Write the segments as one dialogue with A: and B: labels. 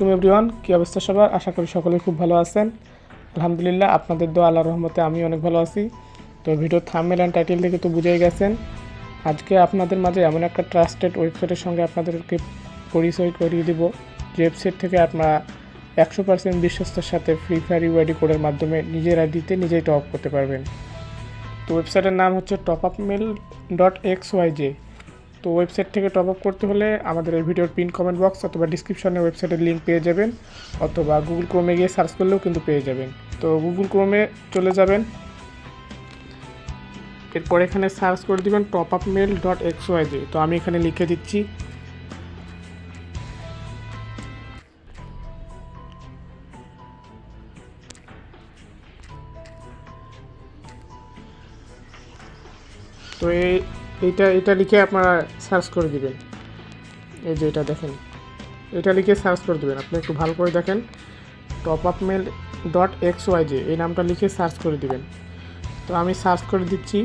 A: আলাইকুম এভরিওয়ান কী অবস্থা সবার? আশা করি সকলে খুব ভালো আছেন। আলহামদুলিল্লাহ, আপনাদের দোয়া আল্লাহর রহমতে আমি অনেক ভালো আছি। তো ভিডিও থামমেল অ্যান্ড টাইটেল দেখে তো বুঝেই গেছেন। আজকে আপনাদের মাঝে এমন একটা ট্রাস্টেড ওয়েবসাইটের সঙ্গে আপনাদেরকে পরিচয় করিয়ে দিব। যে ওয়েবসাইট থেকে আপনারা একশো পার্সেন্ট বিশ্বস্তের সাথে ফ্রি ফায়ার ইউআইডি কোডের মাধ্যমে নিজের আইডিতে নিজেই টপ করতে পারবেন। তো ওয়েবসাইটের নাম হচ্ছে top up mail dot X Y Z তো ওয়েবসাইট থেকে টপ আপ করতে হলে আমাদের এই ভিডিওর পিন কমেন্ট বক্স অথবা ডিসক্রিপশনে ওয়েবসাইটের লিঙ্ক পেয়ে যাবেন অথবা গুগল ক্রোমে গিয়ে সার্চ করলেও কিন্তু পেয়ে যাবেন। তো গুগল ক্রোমে চলে যাবেন। এরপর এখানে সার্চ করে দিবেন top up mail dot X Y Z তো আমি এখানে লিখে দিচ্ছি। তো এই এইটা, এটা লিখে আপনারা সার্চ করে দিবেন। এই যে এটা দেখেন। এটা লিখে সার্চ করে দেবেন। আপনি একটু ভালো করে দেখেন। Top up mail dot X Y Z এই নামটা লিখে সার্চ করে দিবেন। তো আমি সার্চ করে দিচ্ছি।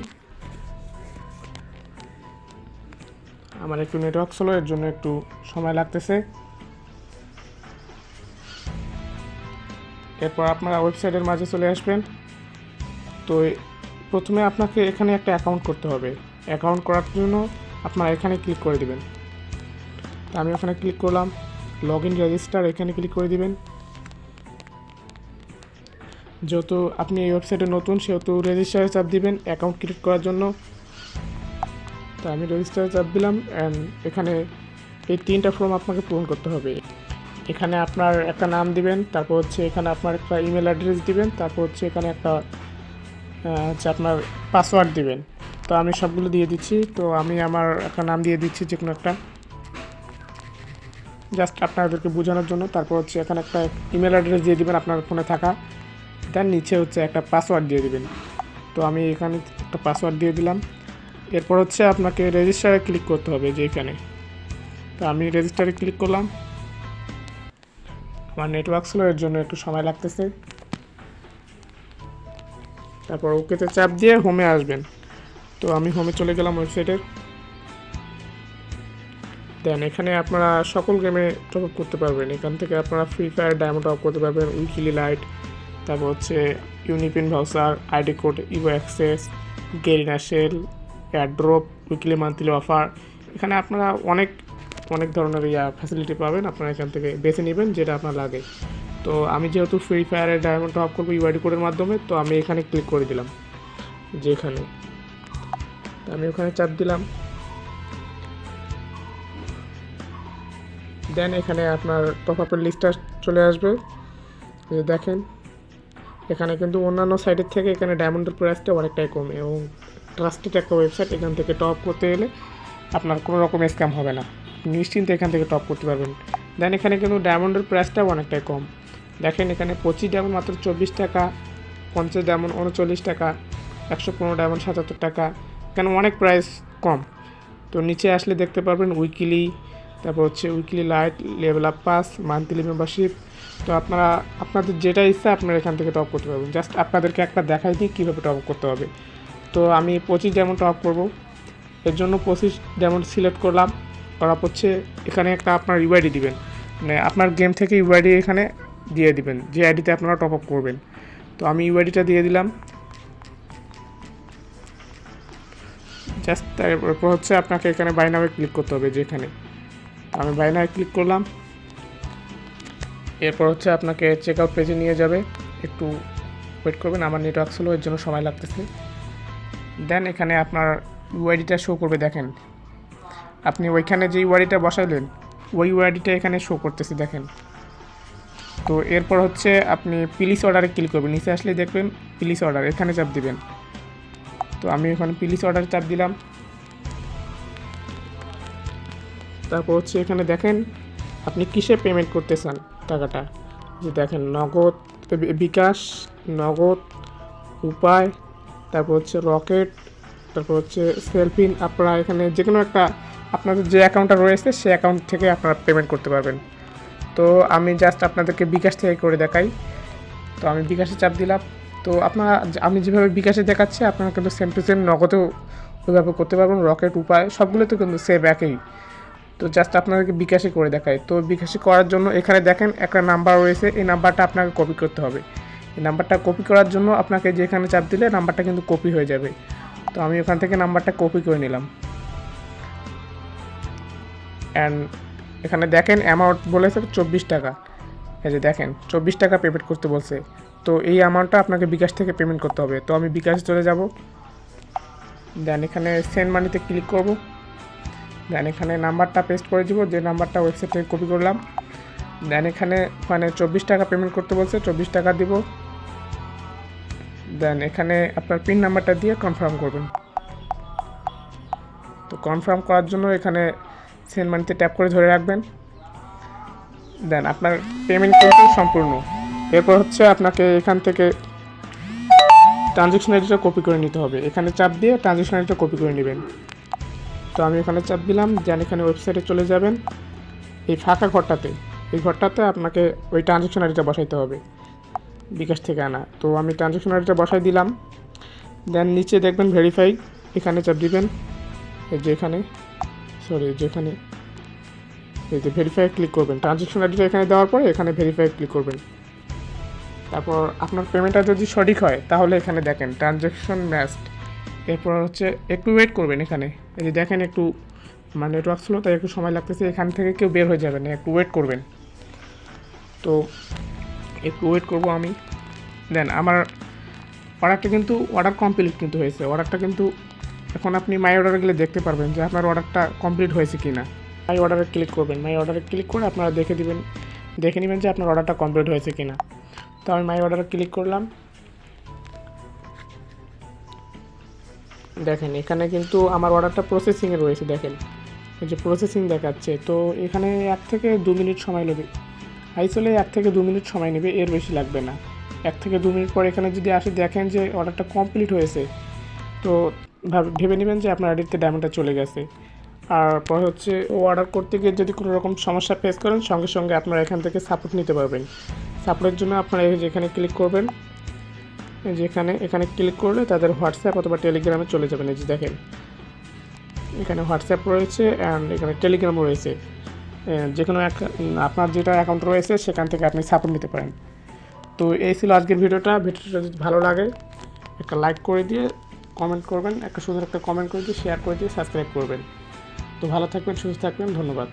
A: আমার একটু নেটওয়ার্ক স্লো এর জন্য একটু সময় লাগতেছে। এরপর আপনারা ওয়েবসাইটের মাঝে চলে আসবেন। তো প্রথমে আপনাকে এখানে একটা অ্যাকাউন্ট করতে হবে। অ্যাকাউন্ট করার জন্য আপনারা এখানে ক্লিক করে দিবেন। তো আমি ওখানে ক্লিক করলাম লগ ইন রেজিস্টার এখানে ক্লিক করে দিবেন। যেহেতু আপনি এই ওয়েবসাইটে নতুন, সেহেতু রেজিস্টারে চাপ দিবেন অ্যাকাউন্ট ক্রিয়েট করার জন্য। তো আমি রেজিস্টারে চাপ দিলাম অ্যান্ড এখানে এই তিনটা ফর্ম আপনাকে পূরণ করতে হবে। এখানে আপনার একটা নাম দিবেন, তারপর হচ্ছে এখানে আপনার একটা ইমেল অ্যাড্রেস দিবেন, তারপর হচ্ছে এখানে একটা হচ্ছে আপনার পাসওয়ার্ড দিবেন। তো আমি সবগুলো দিয়ে দিচ্ছি। তো আমি আমার একটা নাম দিয়ে দিচ্ছি যে কোনো একটা। জাস্ট আপনাদেরকে বোঝানোর জন্য। তারপর হচ্ছে এখানে একটা ইমেল অ্যাড্রেস দিয়ে দিবেন আপনার ফোনে থাকা। তার নিচে হচ্ছে একটা পাসওয়ার্ড দিয়ে দিবেন। তো আমি এখানে একটা পাসওয়ার্ড দিয়ে দিলাম। এরপর হচ্ছে আপনাকে রেজিস্টারে ক্লিক করতে হবে যে এখানে। তো আমি রেজিস্টারে ক্লিক করলাম। আমার নেটওয়ার্ক স্লো এর জন্য একটু সময় লাগতেছে। তারপর ওকেতে চাপ দিয়ে হোমে আসবেন। তো আমি হোমে চলে গেলাম ওয়েবসাইটের দেন এখানে আপনারা সকল গেমে টপ আপ করতে পারবেন। এখান থেকে আপনারা ফ্রি ফায়ার ডায়মন্ড টপ করতে পারবেন উইকিলি লাইট তারপর হচ্ছে UniPin voucher ID code Evo access Garena sale airdrop weekly monthly offer এখানে আপনারা অনেক অনেক ধরনের ইয়া ফ্যাসিলিটি পাবেন। আপনারা এখান থেকে বেছে নেবেন যেটা আপনার লাগে। তো আমি যেহেতু ফ্রি ফায়ারের ডায়মন্ড টপ করব ইউআইডি কোডের মাধ্যমে, তো আমি এখানে ক্লিক করে দিলাম। যেখানে আমি ওখানে চাপ দিলাম। দেন এখানে আপনার টপ আপের লিস্টটা চলে আসবে। দেখেন, এখানে কিন্তু অন্যান্য সাইটের থেকে এখানে ডায়মন্ডের প্রাইসটা অনেকটাই কম এবং ট্রাস্টেড একটা ওয়েবসাইট এখান থেকে টপ করতে গেলে আপনার কোনো রকম স্ক্যাম হবে না। নিশ্চিন্তে এখান থেকে টপ করতে পারবেন। দেন এখানে কিন্তু ডায়মন্ডের প্রাইসটাও অনেকটাই কম। দেখেন, এখানে পঁচিশ ডায়মন্ড মাত্র চব্বিশ টাকা, পঞ্চাশ ডায়মন্ড উনচল্লিশ টাকা, একশো পনেরো ডায়মন্ড সাতাত্তর টাকা এখানে অনেক প্রাইস কম। তো নিচে আসলে দেখতে পারবেন উইকলি তারপর হচ্ছে weekly lite level up pass monthly membership তো আপনারা, আপনাদের যেটা ইচ্ছা আপনারা এখান থেকে টপ করতে পারবেন। জাস্ট আপনাদেরকে একটা দেখাই দিই কীভাবে টপ করতে হবে। তো আমি পঁচিশ ডায়মন্ড টপ করব। এর জন্য পঁচিশ ডায়মন্ড সিলেক্ট করলাম। করার হচ্ছে এখানে একটা আপনার ইউআইডি দিবেন। মানে আপনার গেম থেকে ইউআইডি এখানে দিয়ে দিবেন। যে আইডিতে আপনারা টপ আপ করবেন। তো আমি ইউআইডিটা দিয়ে দিলাম। জাস্ট তারপর হচ্ছে আপনাকে এখানে বাইনামে ক্লিক করতে হবে যেখানে। আমি বাইনায় ক্লিক করলাম। এরপর হচ্ছে আপনাকে চেক আউট পেজে নিয়ে যাবে। একটু ওয়েট করবেন, আমার নেটওয়ার্ক স্লো এর জন্য সময় লাগতেছে। দেন এখানে আপনার ইউআইডিটা শো করবে, দেখেন। আপনি ওইখানে যে ইউআইডিটা বসাইলেন, ওই ইউআইডিটা এখানে শো করতেছে, দেখেন। তো এরপর হচ্ছে আপনি প্লিস অর্ডারে ক্লিক করবেন। নিচে আসলে দেখবেন প্লিস অর্ডার এখানে চাপ দিবেন। তো আমি ওখানে প্লিস অর্ডার চাপ দিলাম। তারপর হচ্ছে এখানে দেখেন, আপনি কিসে পেমেন্ট করতে চান টাকাটা? যে দেখেন, নগদ, বিকাশ, নগদ, উপায়, তারপর হচ্ছে রকেট, তারপর হচ্ছে সেলফিন আপনারা এখানে যে কোনো একটা আপনাদের যে অ্যাকাউন্টটা রয়েছে সেই অ্যাকাউন্ট থেকে আপনারা পেমেন্ট করতে পারবেন। তো আমি জাস্ট আপনাদেরকে বিকাশ থেকে করে দেখাই। তো আমি বিকাশে চাপ দিলাম। তো আপনারা, আমি যেভাবে বিকাশে দেখাচ্ছি, আপনারা কিন্তু সেম টু সেম নগদেও ওইভাবে করতে পারবেন রকেট উপায় সবগুলো তো কিন্তু সেম একই। তো জাস্ট আপনাদেরকে বিকাশে করে দেখায় তো বিকাশে করার জন্য এখানে দেখেন, একটা নাম্বার রয়েছে, এই নাম্বারটা আপনাকে কপি করতে হবে। এই নাম্বারটা কপি করার জন্য আপনাকে যেখানে চাপ দিলে নাম্বারটা কিন্তু কপি হয়ে যাবে। তো আমি ওখান থেকে নাম্বারটা কপি করে নিলাম। অ্যান্ড এখানে দেখেন অ্যামাউন্ট বলেছে চব্বিশ টাকা। এই যে দেখেন, চব্বিশ টাকা পেমেন্ট করতে বলছে। তো এই অ্যামাউন্টটা আপনাকে বিকাশ থেকে পেমেন্ট করতে হবে। তো আমি বিকাশ চলে যাব। দেন এখানে সেন্ড মানিতে ক্লিক করব। দেন এখানে নাম্বারটা পেস্ট করে দিব, যে নাম্বারটা ওয়েবসাইট থেকে কপি করলাম। দেন এখানে মানে চব্বিশ টাকা পেমেন্ট করতে বলছে, চব্বিশ টাকা দিব। দেন এখানে আপনার পিন নাম্বারটা দিয়ে কনফার্ম করবেন। তো কনফার্ম করার জন্য এখানে সেন্ড মানিতে ট্যাপ করে ধরে রাখবেন। দেন আপনার পেমেন্ট কিন্তু সম্পূর্ণ। এরপর হচ্ছে আপনাকে এখান থেকে ট্রানজেকশন আইডিটা কপি করে নিতে হবে। এখানে চাপ দিয়ে ট্রানজেকশন আইডিটা কপি করে নেবেন। তো আমি এখানে চাপ দিলাম, দেন এখানে ওয়েবসাইটে চলে যাবেন। এই ফাঁকা ঘরটাতে, এই ঘরটাতে আপনাকে ওই ট্রানজেকশন আইডিটা বসাইতে হবে, বিকাশ থেকে আনা। তো আমি ট্রানজেকশন আইডিটা বসাই দিলাম। দেন নিচে দেখবেন ভেরিফাই এখানে চাপ দিবেন। এই যে এখানে সরি যেখানে এই যে ভেরিফাই ক্লিক করবেন। ট্রানজেকশন আইডিটা এখানে দেওয়ার পরে এখানে ভেরিফাই ক্লিক করবেন। তারপর আপনার পেমেন্টটা যদি সঠিক হয়, তাহলে এখানে দেখেন ট্রানজ্যাকশন ম্যাচড এরপর হচ্ছে একটু ওয়েট করবেন এখানে। এই যে দেখেন একটু মানে নেটওয়ার্ক ছিল তাই একটু সময় লাগতেছে, এখান থেকে কেউ বের হয়ে যাবে না, একটু ওয়েট করবেন। তো একটু ওয়েট করব আমি। দেন আমার অর্ডারটা কিন্তু অর্ডার কমপ্লিট কিন্তু হয়েছে। অর্ডারটা কিন্তু এখন আপনি মাই অর্ডারে গেলে দেখতে পারবেন যে আপনার অর্ডারটা কমপ্লিট হয়েছে কি না মাই অর্ডারে ক্লিক করবেন। মাই অর্ডারে ক্লিক করে আপনারা দেখে দিবেন, দেখে নেবেন যে আপনার অর্ডারটা কমপ্লিট হয়েছে কি না তো আমি মাই অর্ডারে ক্লিক করলাম। দেখেন, এখানে কিন্তু আমার অর্ডারটা প্রসেসিংয়ে রয়েছে, দেখেন। এই যে প্রসেসিং দেখাচ্ছে, তো এখানে এক থেকে দু মিনিট সময় নেবে। আইসলে এক থেকে দু মিনিট সময় নেবে, এর বেশি লাগবে না। এক থেকে দু মিনিট পর এখানে যদি আসে, দেখেন যে অর্ডারটা কমপ্লিট হয়েছে, তো ভাব- নেবেন যে আপনার আইডিতে ডায়মন্ডটা চলে গেছে। আর পর হচ্ছে ও অর্ডার করতে গিয়ে যদি কোনো রকম সমস্যা ফেস করেন, সঙ্গে সঙ্গে আপনারা এখান থেকে সাপোর্ট নিতে পারবেন। সাপোর্টের জন্য আপনারা এই যে এখানে ক্লিক করবেন। এই যে এখানে এখানে ক্লিক করলে তাদের হোয়াটসঅ্যাপ অথবা টেলিগ্রামে চলে যাবেন। এই যে দেখেন, এখানে হোয়াটসঅ্যাপ রয়েছে অ্যান্ড এখানে টেলিগ্রাম রয়েছে। যে কোনো এক, আপনার যেটা অ্যাকাউন্ট রয়েছে, সেখান থেকে আপনি সাপোর্ট নিতে পারেন। তো এই ছিল আজকের ভিডিওটা। ভিডিওটা যদি ভালো লাগে, একটা লাইক করে দিয়ে কমেন্ট করবেন, একটা সুন্দর একটা কমেন্ট করে দিয়ে শেয়ার করে দিয়ে সাবস্ক্রাইব করবেন। তো ভালো থাকবেন, সুস্থ থাকবেন, ধন্যবাদ।